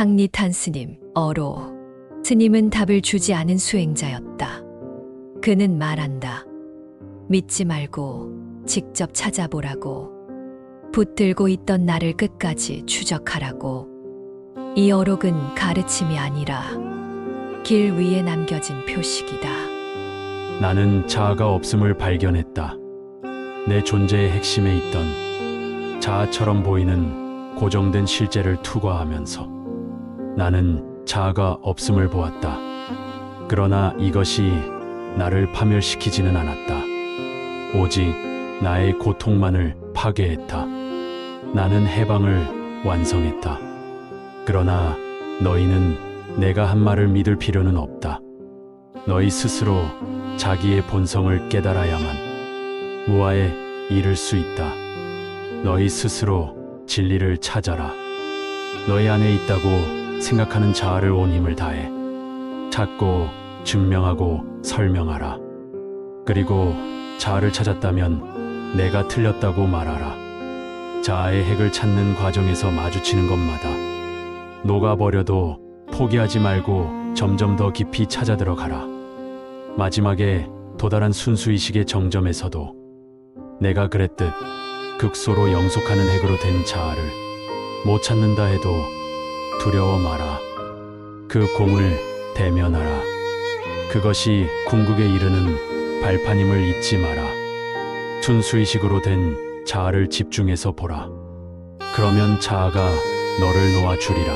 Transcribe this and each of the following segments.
탕리탄 스님, 어로. 스님은 답을 주지 않은 수행자였다. 그는 말한다. 믿지 말고 직접 찾아보라고. 붙들고 있던 나를 끝까지 추적하라고. 이 어록은 가르침이 아니라 길 위에 남겨진 표식이다. 나는 자아가 없음을 발견했다. 내 존재의 핵심에 있던 자아처럼 보이는 고정된 실제를 투과하면서 나는 자아가 없음을 보았다. 그러나 이것이 나를 파멸시키지는 않았다. 오직 나의 고통만을 파괴했다. 나는 해방을 완성했다. 그러나 너희는 내가 한 말을 믿을 필요는 없다. 너희 스스로 자기의 본성을 깨달아야만 무아에 이를 수 있다. 너희 스스로 진리를 찾아라. 너희 안에 있다고 생각하는 자아를 온 힘을 다해 찾고 증명하고 설명하라. 그리고 자아를 찾았다면 내가 틀렸다고 말하라. 자아의 핵을 찾는 과정에서 마주치는 것마다 녹아버려도 포기하지 말고 점점 더 깊이 찾아 들어가라. 마지막에 도달한 순수의식의 정점에서도 내가 그랬듯 극소로 영속하는 핵으로 된 자아를 못 찾는다 해도 두려워 마라. 그 공을 대면하라. 그것이 궁극에 이르는 발판임을 잊지 마라. 순수의식으로 된 자아를 집중해서 보라. 그러면 자아가 너를 놓아주리라.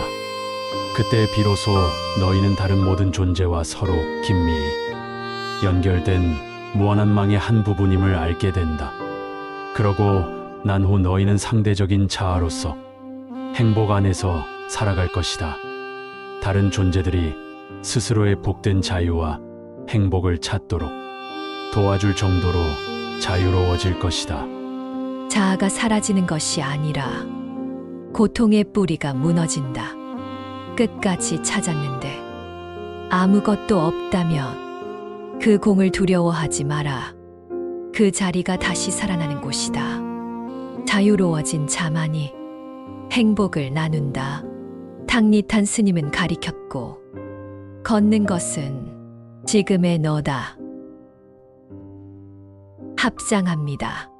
그때 비로소 너희는 다른 모든 존재와 서로 긴밀히 연결된 무한한 망의 한 부분임을 알게 된다. 그러고 난 후 너희는 상대적인 자아로서 행복 안에서 살아갈 것이다. 다른 존재들이 스스로의 복된 자유와 행복을 찾도록 도와줄 정도로 자유로워질 것이다. 자아가 사라지는 것이 아니라 고통의 뿌리가 무너진다. 끝까지 찾았는데 아무것도 없다면 그 공을 두려워하지 마라. 그 자리가 다시 살아나는 곳이다. 자유로워진 자만이 행복을 나눈다. 탕리탄 스님은 가리켰고 걷는 것은 지금의 너다. 합장합니다.